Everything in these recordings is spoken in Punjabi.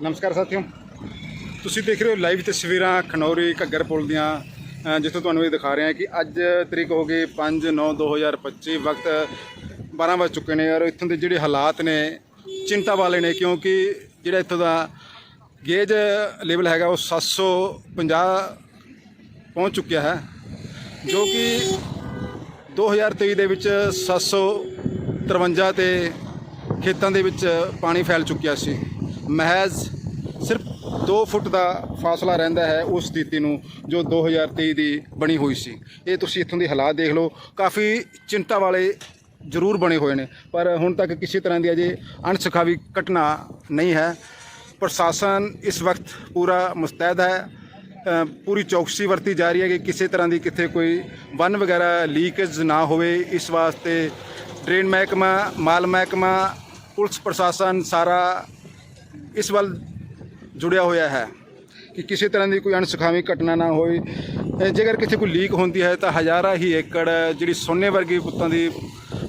ਨਮਸਕਾਰ ਸਾਥੀਓ। ਤੁਸੀਂ ਦੇਖ ਰਹੇ ਹੋ ਲਾਈਵ ਤਸਵੀਰਾਂ ਖਨੌਰੀ ਘੱਗਰ ਪੁਲ ਦੀਆਂ ਅ, ਜਿੱਥੋਂ ਤੁਹਾਨੂੰ ਇਹ ਦਿਖਾ ਰਹੇ ਹਾਂ ਕਿ ਅੱਜ ਤਰੀਕ ਹੋ ਗਈ 5/9/2025 ਵਕਤ 12 ਵਜ ਚੁੱਕੇ ਨੇ ਔਰ ਇੱਥੋਂ ਦੇ ਜਿਹੜੇ ਹਾਲਾਤ ਨੇ ਚਿੰਤਾ ਵਾਲੇ ਨੇ ਕਿਉਂਕਿ ਜਿਹੜਾ ਇੱਥੋਂ ਦਾ ਗੇਜ ਲੈਵਲ ਹੈਗਾ ਉਹ 750 ਪਹੁੰਚ ਚੁੱਕਿਆ ਹੈ ਜੋ ਕਿ 2023 ਦੇ ਵਿੱਚ 753 ਤੇ ਖੇਤਾਂ ਦੇ ਵਿੱਚ ਪਾਣੀ ਫੈਲ ਚੁੱਕਿਆ ਸੀ। ਮਹਿਜ਼ ਸਿਰਫ 2 ਫੁੱਟ ਦਾ ਫਾਸਲਾ ਰਹਿੰਦਾ ਹੈ ਉਸ ਸਥਿਤੀ ਨੂੰ ਜੋ 2023 ਦੀ ਬਣੀ ਹੋਈ ਸੀ। ਇਹ ਤੁਸੀਂ ਇੱਥੋਂ ਦੇ ਹਾਲਾਤ ਦੇਖ ਲਓ। ਕਾਫੀ ਚਿੰਤਾ ਵਾਲੇ ਜ਼ਰੂਰ ਬਣੇ ਹੋਏ ਨੇ। ਪਰ ਹੁਣ ਤੱਕ ਕਿਸੇ ਤਰ੍ਹਾਂ ਦੀ ਅਜੇ ਅਣਸੁਖਾਵੀ ਘਟਨਾ ਨਹੀਂ ਹੈ। ਪ੍ਰਸ਼ਾਸਨ ਇਸ ਵਕਤ ਪੂਰਾ ਮੁਸਤੈਦ ਹੈ। ਪੂਰੀ ਚੌਕਸੀ ਵਰਤੀ ਜਾ ਰਹੀ ਹੈ ਕਿ ਕਿਸੇ ਤਰ੍ਹਾਂ ਦੀ ਕਿਤੇ ਕੋਈ ਵਨ ਵਗੈਰਾ ਲੀਕੇਜ ਨਾ ਹੋਵੇ। ਇਸ ਵਾਸਤੇ ਡਰੇਨ ਮਹਿਕਮਾ, ਮਾਲ ਮਹਿਕਮਾ, ਪੁਲਿਸ ਪ੍ਰਸ਼ਾਸਨ ਸਾਰਾ ਇਸ ਵੱਲ ਜੁੜਿਆ ਹੋਇਆ ਹੈ ਕਿ ਕਿਸੇ ਤਰ੍ਹਾਂ ਦੀ ਕੋਈ ਅਣਸੁਖਾਵੀ ਘਟਨਾ ਨਾ ਹੋਏ ਜੇਕਰ ਕਿਤੇ ਕੋਈ ਲੀਕ ਹੁੰਦੀ ਹੈ ਤਾਂ ਹਜ਼ਾਰਾਂ ਹੀ ਏਕੜ ਜਿਹੜੀ ਸੋਨੇ ਵਰਗੀ ਪੁੱਤਾਂ ਦੀ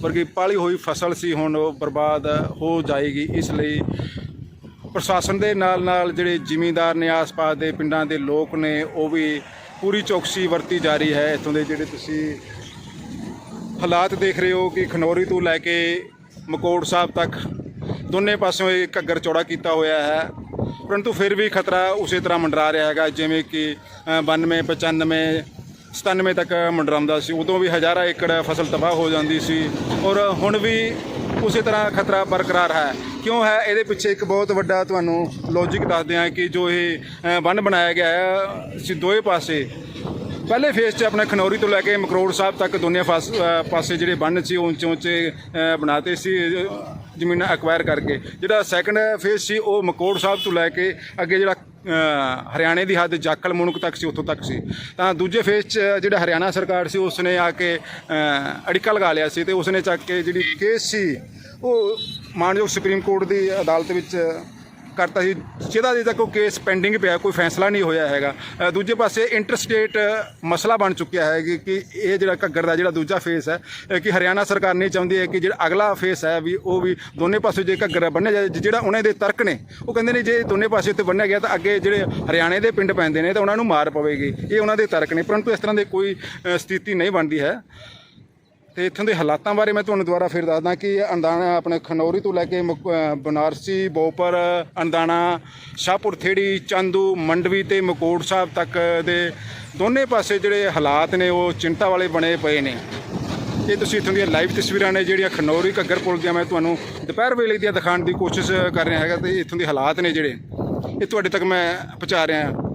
ਵਰਗੀ ਪਾਲੀ ਹੋਈ ਫਸਲ ਸੀ ਹੁਣ ਉਹ ਬਰਬਾਦ ਹੋ ਜਾਏਗੀ। ਇਸ ਲਈ ਪ੍ਰਸ਼ਾਸਨ ਦੇ ਨਾਲ ਨਾਲ ਜਿਹੜੇ ਜ਼ਿਮੀਂਦਾਰ ਨੇ, ਆਸ-ਪਾਸ ਦੇ ਪਿੰਡਾਂ ਦੇ ਲੋਕ ਨੇ, ਉਹ ਵੀ ਪੂਰੀ ਚੌਕਸੀ ਵਰਤੀ ਜਾ ਰਹੀ ਹੈ। ਇੱਥੋਂ ਦੇ ਜਿਹੜੇ ਤੁਸੀਂ ਹਾਲਾਤ ਦੇਖ ਰਹੇ ਹੋ ਕਿ ਖਨੌਰੀ ਤੋਂ ਲੈ ਕੇ ਮਕੋੜ ਸਾਹਿਬ ਤੱਕ ਦੋਨੇ ਪਾਸਿਓਂ ਇਹ ਘੱਗਰ ਚੌੜਾ ਕੀਤਾ ਹੋਇਆ ਹੈ। ਪਰੰਤੂ ਫਿਰ ਵੀ ਖਤਰਾ ਉਸੇ ਤਰ੍ਹਾਂ ਮੰਡਰਾ ਰਿਹਾ ਹੈਗਾ ਜਿਵੇਂ ਕਿ ਅ, 92 95 97 ਤੱਕ ਮੰਡਰਾਉਂਦਾ ਸੀ। ਉਦੋਂ ਵੀ ਹਜ਼ਾਰਾਂ ਏਕੜ ਫਸਲ ਤਬਾਹ ਹੋ ਜਾਂਦੀ ਸੀ ਔਰ ਹੁਣ ਵੀ ਉਸੇ ਤਰ੍ਹਾਂ ਖਤਰਾ ਬਰਕਰਾਰ ਹੈ। ਕਿਉਂ ਹੈ? ਇਹਦੇ ਪਿੱਛੇ ਇੱਕ ਬਹੁਤ ਵੱਡਾ ਤੁਹਾਨੂੰ ਲੌਜੀਕ ਦੱਸਦੇ ਹਾਂ ਕਿ ਜੋ ਇਹ ਅ, ਬੰਨ ਬਣਾਇਆ ਗਿਆ ਹੈ ਸੀ ਦੋਏ ਪਾਸੇ ਪਹਿਲੇ ਫੇਸ 'ਚ ਆਪਣੇ ਖਨੌਰੀ ਤੋਂ ਲੈ ਕੇ ਮਕਰੋੜ ਸਾਹਿਬ ਤੱਕ ਦੋਨੇ ਫਾਸ- ਪਾਸੇ ਜਿਹੜੇ ਬੰਨ ਸੀ ਉਹ ਉੱਚੇ ਉੱਚੇ ਅ, ਬਣਾਤੇ ਸੀ ਜ਼ਮੀਨਾਂ ਐਕਵਾਇਰ ਕਰਕੇ। ਜਿਹੜਾ ਸੈਕੰਡ ਫੇਸ ਸੀ ਉਹ ਮਕੋੜ ਸਾਹਿਬ ਤੋਂ ਲੈ ਕੇ ਅੱਗੇ ਜਿਹੜਾ ਹਰਿਆਣੇ ਦੀ ਹੱਦ ਜਾਖਲ ਮੁਣਕ ਤੱਕ ਸੀ ਉੱਥੋਂ ਤੱਕ ਸੀ। ਤਾਂ ਦੂਜੇ ਫੇਸ 'ਚ ਜਿਹੜਾ ਹਰਿਆਣਾ ਸਰਕਾਰ ਸੀ ਉਸ ਨੇ ਆ ਕੇ ਅੜਿੱਕਾ ਲਗਾ ਲਿਆ ਸੀ ਤੇ ਉਸਨੇ ਚੱਕ ਕੇ ਜਿਹੜੀ ਕੇਸ ਸੀ ਉਹ ਮਾਨਯੋਗ ਸੁਪਰੀਮ ਕੋਰਟ ਦੀ ਅਦਾਲਤ ਵਿੱਚ ਕਰਤਾ ਸੀ। ਜਿਹਦਾ ਅਜੇ ਤੱਕ ਉਹ ਕੇਸ ਪੈਂਡਿੰਗ ਪਿਆ ਕੋਈ ਫੈਸਲਾ ਨਹੀਂ ਹੋਇਆ ਹੈਗਾ। ਅ, ਦੂਜੇ ਪਾਸੇ ਇੰਟਰਸਟੇਟ ਮਸਲਾ ਬਣ ਚੁੱਕਿਆ ਹੈ ਕਿ ਕਿ ਇਹ ਜਿਹੜਾ ਘੱਗਰ ਦਾ ਜਿਹੜਾ ਦੂਜਾ ਫੇਸ ਹੈ ਅ, ਕਿ ਹਰਿਆਣਾ ਸਰਕਾਰ ਨਹੀਂ ਚਾਹੁੰਦੀ ਹੈ ਕਿ ਜਿਹੜਾ ਅਗਲਾ ਫੇਸ ਹੈ ਵੀ ਉਹ ਵੀ ਦੋਨੇ ਪਾਸੇ ਜੇ ਘੱਗਰ ਬੰਨਿਆ ਜਾਏ ਜਿਹੜਾ ਉਹਨਾਂ ਦੇ ਤਰਕ ਨੇ ਉਹ ਕਹਿੰਦੇ ਨੇ ਜੇ ਦੋਨੇ ਪਾਸੇ ਉੱਤੇ ਬੰਨਿਆ ਗਿਆ ਤਾਂ ਅੱਗੇ ਜਿਹੜੇ ਹਰਿਆਣੇ ਦੇ ਪਿੰਡ ਪੈਂਦੇ ਨੇ ਤਾਂ ਉਹਨਾਂ ਨੂੰ ਮਾਰ ਪਵੇਗੀ। ਇਹ ਉਹਨਾਂ ਦੇ ਤਰਕ ਨੇ ਪਰੰਤੂ ਇਸ ਤਰ੍ਹਾਂ ਦੀ ਕੋਈ ਅ, ਸਥਿਤੀ ਨਹੀਂ ਬਣਦੀ ਹੈ। ਤੇ ਇੱਥੋਂ ਦੇ ਹਾਲਾਤਾਂ ਬਾਰੇ ਮੈਂ ਤੁਹਾਨੂੰ ਦੁਬਾਰਾ ਫਿਰ ਦੱਸਦਾ ਕਿ ਅੰਦਾਣਾ ਆਪਣੇ ਖਨੌਰੀ ਤੋਂ ਲੈ ਕੇ ਮੁਕ- ਬਨਾਰਸੀ, ਬੋਪਰ, ਅੰਦਾਣਾ, ਸ਼ਾਹਪੁਰ, ਥੇੜੀ, ਚਾਂਦੂ, ਮੰਡਵੀ ਤੇ ਮਕੋੜ ਸਾਹਿਬ ਤੱਕ ਦੇ ਦੋਨੇ ਪਾਸੇ ਜਿਹੜੇ ਹਾਲਾਤ ਨੇ, ਉਹ ਚਿੰਤਾ ਵਾਲੇ ਬਣੇ ਪਏ ਨੇ। ਇਹ ਤੁਸੀਂ ਇੱਥੋਂ ਦੀਆਂ ਲਾਈਵ ਤਸਵੀਰਾਂ ਨੇ ਜਿਹੜੀਆਂ ਖਨੌਰੀ ਘੱਗਰ ਪੁਲ ਦੀਆਂ ਮੈਂ ਤੁਹਾਨੂੰ ਦੁਪਹਿਰ ਵੇਲੇ ਦੀਆਂ ਦਿਖਾਉਣ ਦੀ ਕੋਸ਼ਿਸ਼ ਕਰ ਰਿਹਾ ਹੈਗਾ ਤੇ ਇੱਥੋਂ ਦੇ ਹਾਲਾਤ ਨੇ ਜਿਹੜੇ। ਇਹ ਤੁਹਾਡੇ ਤੱਕ ਮੈਂ ਪਹੁੰਚਾ ਰਿਹਾ।